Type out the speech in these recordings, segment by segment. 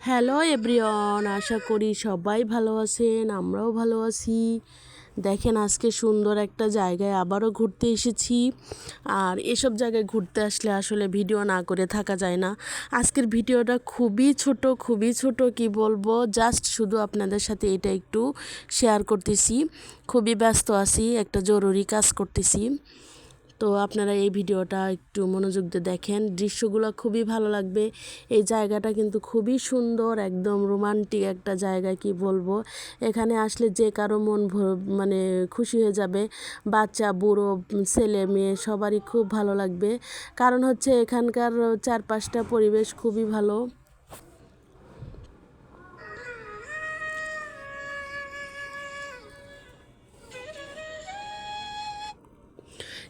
Hello everyone, আশা করি সবাই ভালো আছেন, আমরাও ভালো আছি। দেখেন আজকে সুন্দর একটা জায়গায় আবারও ঘুরতে এসেছি। আর এসব জায়গায় ঘুরতে আসলে আসলে ভিডিও না করে থাকা যায় না। আজকের ভিডিওটা খুবই ছোট খুবই ছোট, কি বলব? জাস্ট শুধু আপনাদের সাথে এটা একটু শেয়ার করতেছি। খুবই ব্যস্ত আছি, একটা জরুরি কাজ করতেছি। তো আপনারা এই ভিডিওটা একটু মনোযোগ দিয়ে দেখেন। দৃশ্যগুলো খুবই ভালো লাগবে। এই জায়গাটা কিন্তু খুবই সুন্দর, একদম রোমান্টিক একটা জায়গা কি বলব। এখানে আসলে যে কারও মন মানে খুশি হয়ে যাবে, বাচ্চা, বুড়ো, ছেলে, মেয়ে, সবারই খুব ভালো লাগবে। কারণ হচ্ছে এখানকার চারপাশটা পরিবেশ খুবই ভালো।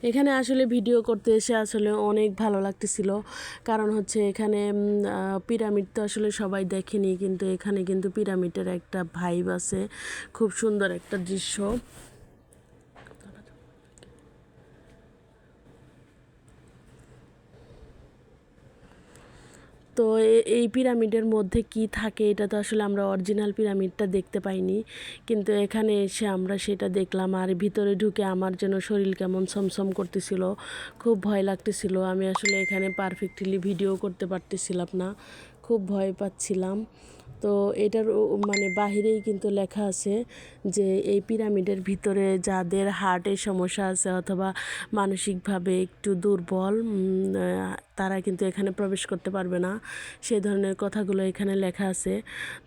এখানে আসলে ভিডিও করতে এসে আসলে অনেক ভালো লাগতেছিল। কারণ হচ্ছে এখানে পিরামিড তো আসলে সবাই দেখেনি, কিন্তু এখানে কিন্তু পিরামিডের একটা ভাইব আছে। খুব সুন্দর একটা দৃশ্য। তো এই পিরামিডের মধ্যে কি থাকে এটা তো আসলে আমরা অরিজিনাল পিরামিডটা দেখতে পাইনি। কিন্তু এখানে এসে আমরা সেটা দেখলাম আর ভিতরে ঢুকে আমার যেন শরীর কেমন সমসম করতেছিল, খুব ভয় লাগতেছিল। আমি আসলে এখানে পারফেক্টলি ভিডিও করতে পারতেছিলাম না। খুব ভয় পাচ্ছিলাম। তো এটার মানে বাহিরেই কিন্তু লেখা আছে যে এই পিরামিডের ভিতরে যাদের হার্টের সমস্যা আছে অথবা মানসিকভাবে একটু দুর্বল তারা কিন্তু এখানে প্রবেশ করতে পারবে না। সে ধরনের কথাগুলো এখানে লেখা আছে।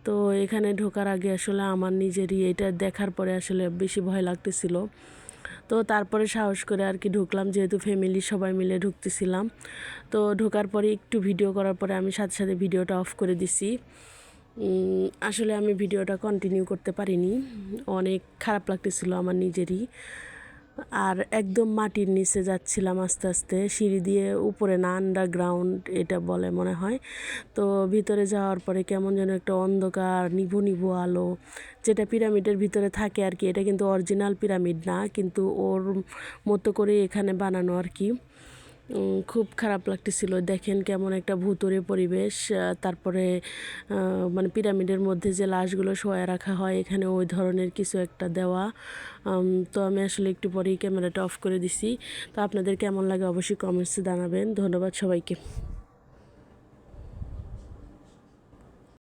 তো এখানে ঢোকার আগে আসলে আমার নিজেরই এটা দেখার পরে আসলে বেশি ভয় লাগতেছিল। তো তারপরে সাহস করে আর কি ঢুকলাম, যেহেতু ফ্যামিলি সবাই মিলে ঢুকতেছিলাম। তো ঢোকার পরে একটু ভিডিও করার পরে আমি সাথে সাথে ভিডিওটা অফ করে দিছি। আসলে আমি ভিডিওটা কন্টিনিউ করতে পারিনি। অনেক খারাপ লাগতেছিল আমার নিজেরই। আর একদম মাটির নিচে যাচ্ছিলাম আস্তে আস্তে, সিঁড়ি দিয়ে উপরে না আন্ডারগ্রাউন্ড এটা বলে মনে হয়। তো ভিতরে যাওয়ার পরে কেমন যেন একটা অন্ধকার, নিভু নিভু আলো, যেটা পিরামিডের ভিতরে থাকে আর কি, এটা কিন্তু অরিজিনাল পিরামিড না, কিন্তু ওর মতো করে এখানে বানানো আর কি। খুব খারাপ লাগতেছিল। দেখেন কেমন একটা ভুতুরে পরিবেশ তারপরে মানে পিরামিডের মধ্যে যে লাশগুলো শোয়া রাখা হয়, এখানে ওই ধরনের কিছু একটা দেওয়া। তো আমি আসলে একটু পরেই ক্যামেরাটা অফ করে দিছি। তো আপনাদের কেমন লাগে অবশ্যই কমেন্টসে জানাবেন। ধন্যবাদ সবাইকে।